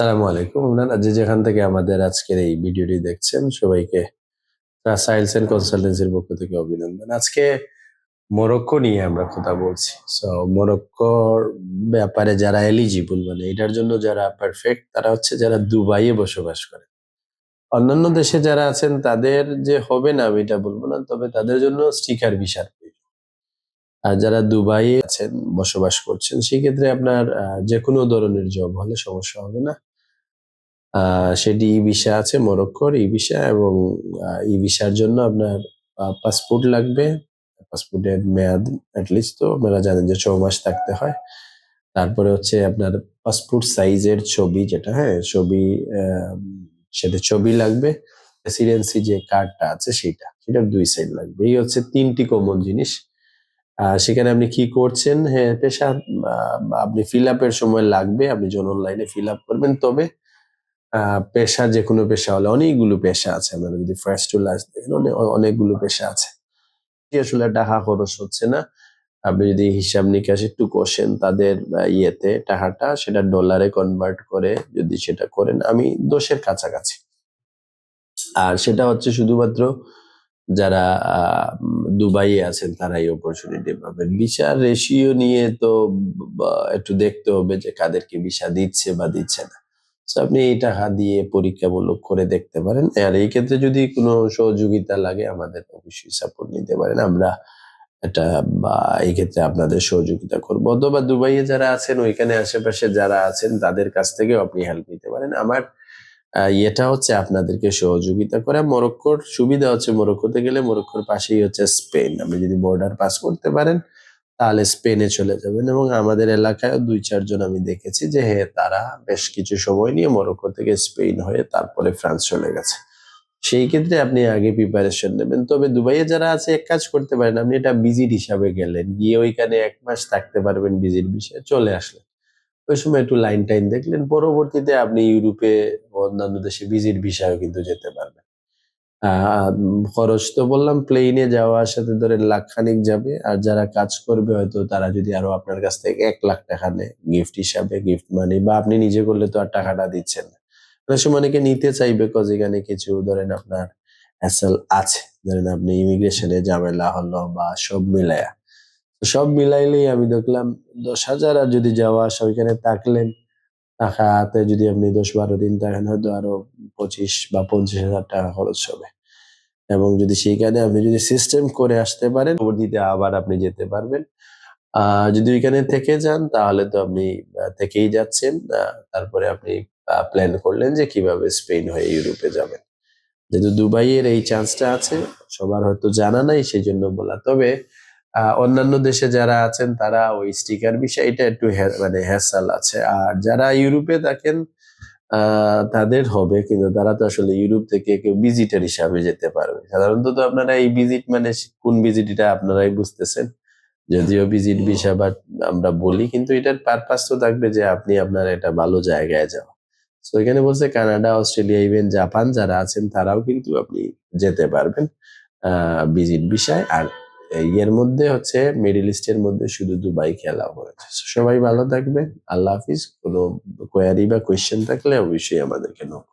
সালামু আলাইকুম। আপনারা যে যেখান থেকে আমাদের আজকের এই ভিডিওটি দেখছেন, সবাইকে সাইলস এন্ড কনসালটেন্সির পক্ষ থেকে অভিনন্দন। আজকে মরক্কো নিয়ে আমরা কথা বলছি। সো মরক্কোর ব্যাপারে যারা এলিজিবল মানে এটার জন্য যারা পারফেক্ট তারা হচ্ছে যারা দুবাইয়ে বসবাস করে। অন্যান্য দেশে যারা আছেন, তাদের যে হবে না, আমি এটা বলব না, তবে তাদের জন্য স্টিকার ভিসার আর যারা দুবাইয়ে আছেন, বসবাস করছেন, সেক্ষেত্রে আপনার যে কোনো ধরনের জব হলে সমস্যা হবে না। সেটি ই ভিসা আছে, মরক্কোর ই ভিসা এবং ই ভিসার জন্য আপনার পাসপোর্ট লাগবে। পাসপোর্টের মেয়াদ অ্যাটলিস্ট তো, আপনারা জানেন যে ছ মাস থাকতে হয়। তারপরে হচ্ছে আপনার পাসপোর্ট সাইজের ছবি যেটা হ্যাঁ ছবি সেটা ছবি লাগবে। রেসিডেন্সি যে কার্ডটা আছে সেটা সেটার দুই সাইড লাগবে। এই হচ্ছে তিনটি কমন জিনিস। সেখানে আপনি কি করছেন? হ্যাঁ পেশা আপনি ফিল আপের সময় লাগবে, আপনি যখন অনলাইনে ফিল আপ করবেন, তবে পেশা যে কোনো পেশা হলে অনেকগুলো পেশা আছে। আপনারা যদি ফার্স্ট টু লাস্ট দেখেন অনেক- অনেকগুলো পেশা আছে। আসলে টাকা খরচ হচ্ছে না? আপনি যদি হিসাব নিকাশ একটু কষেন, তাদের ইয়েতে টাকাটা সেটা ডলারে কনভার্ট করে যদি সেটা করেন, আমি দোষের কাছাকাছি। আর সেটা হচ্ছে শুধুমাত্র যারা দুবাইয়ে আছেন তারা এই অপরচুনিটি পাবেন। ভিসার রেশিও নিয়ে তো একটু দেখতে হবে যে কাদেরকে ভিসা দিচ্ছে বা দিচ্ছে না। আপনি এই টাকা দিয়ে পরীক্ষামূলক করে দেখতে পারেন। আর এই ক্ষেত্রে যদি কোনো সহযোগিতা লাগে, আমাদের অবশ্যই সাপোর্ট নিতে পারেন। আমরা এটা বা এই ক্ষেত্রে আপনাদের সহযোগিতা করব। অথবা দুবাইয়ে যারা আছেন, ওইখানে আশেপাশে যারা আছেন, তাদের কাছ থেকেও আপনি হেল্প নিতে পারেন। আমার ইয়েটা হচ্ছে আপনাদেরকে সহযোগিতা করা। মরক্কোর সুবিধা হচ্ছে, মরক্কোতে গেলে মরক্কোর পাশেই হচ্ছে স্পেন। আপনি যদি বর্ডার পাস করতে পারেন তাহলে স্পেনে চলে যাবেন এবং আমাদের এলাকায় দুই চারজন আমি দেখেছি যে হ্যাঁ তারা বেশ কিছু সময় নিয়ে মরক্কো থেকে স্পেন হয়ে তারপরে ফ্রান্স চলে গেছে। সেই ক্ষেত্রে আপনি আগে প্রিপারেশন নেবেন। তবে দুবাইয়ে যারা আছে এক কাজ করতে পারেন। আপনি এটা ভিজিট হিসাবে গেলেন। গিয়ে ওইখানে এক মাস থাকতে পারবেন ভিজিট বিষয়ে। চলে আসলেন। ওই সময় একটু লাইন টাইন দেখলেন। পরবর্তীতে আপনি ইউরোপে অন্যান্য দেশে ভিজিট বিষয়েও কিন্তু যেতে উম, খরচ তো বললাম প্লেনে যাওয়া আসাতে ধরেন লাখ খানিক যাবে। আর যারা কাজ করবে হয়তো তারা যদি আরও আপনার কাছ থেকে এক লাখ টাকা নেয় গিফট হিসাবে গিফট মানি বা আপনি নিজে করলে তো আর টাকাটা দিচ্ছেন না। সময় অনেকে নিতে চাইবে কজ এখানে কিছু ধরেন আপনার হ্যাসেল আছে। ধরেন আপনি ইমিগ্রেশনে ঝামেলা হলো বা সব মিলায়া। সব মিলাইলেই আমি দেখলাম দশ হাজার আর যদি যাওয়া আসা, ওইখানে থাকলেন টাকা হাতে যদি আপনি দশ বারো দিন থাকেন, হয়তো আরও পঁচিশ বা পঞ্চাশ হাজার টাকা খরচ হবে। এবং যদি সেইখানে আপনি যদি সিস্টেম করে আসতে পারেন পরবর্তীতে আবার আপনি যেতে পারবেন। আহ যদি ওইখানে থেকে যান, তাহলে তো আপনি থেকেই যাচ্ছেন। তারপরে আপনি প্ল্যান করলেন যে কীভাবে স্পেন হয়ে ইউরোপে যাবেন। যেহেতু দুবাইয়ের এই চান্সটা আছে, সবার হয়তো জানা নাই সেই জন্য বলা। তবে অন্যান্য দেশে যারা আছেন, তারা ওই স্টিকার বিষয়টা একটু হ্যা- মানে হ্যাসাল আছে। আর যারা ইউরোপে থাকেন তাদের হবে, কিন্তু তারা তো আসলে ইউরোপ থেকে কেউ ভিজিটার হিসাবে যেতে পারবে। সাধারণত তো আপনারা এই ভিজিট মানে কোন ভিজিট এটা আপনারাই বুঝতেছেন। যদিও ভিজিট ভিসা বা আমরা বলি, কিন্তু এটার পারপাস তো থাকবে যে আপনি আপনার একটা ভালো জায়গায় যাওয়া তো এখানে বলছে কানাডা অস্ট্রেলিয়া ইভেন জাপান যারা আছেন, তারাও কিন্তু আপনি যেতে পারবেন ভিজিট বিষয় আর এর মধ্যে হচ্ছে মিডিল ইস্টের মধ্যে শুধু দুবাই খেলা করেছে। সবাই ভালো থাকবে আল্লাহ হাফিজ, কোনো কোয়ারি বা কোয়েশ্চেন থাকলে অবশ্যই আমাদেরকে নক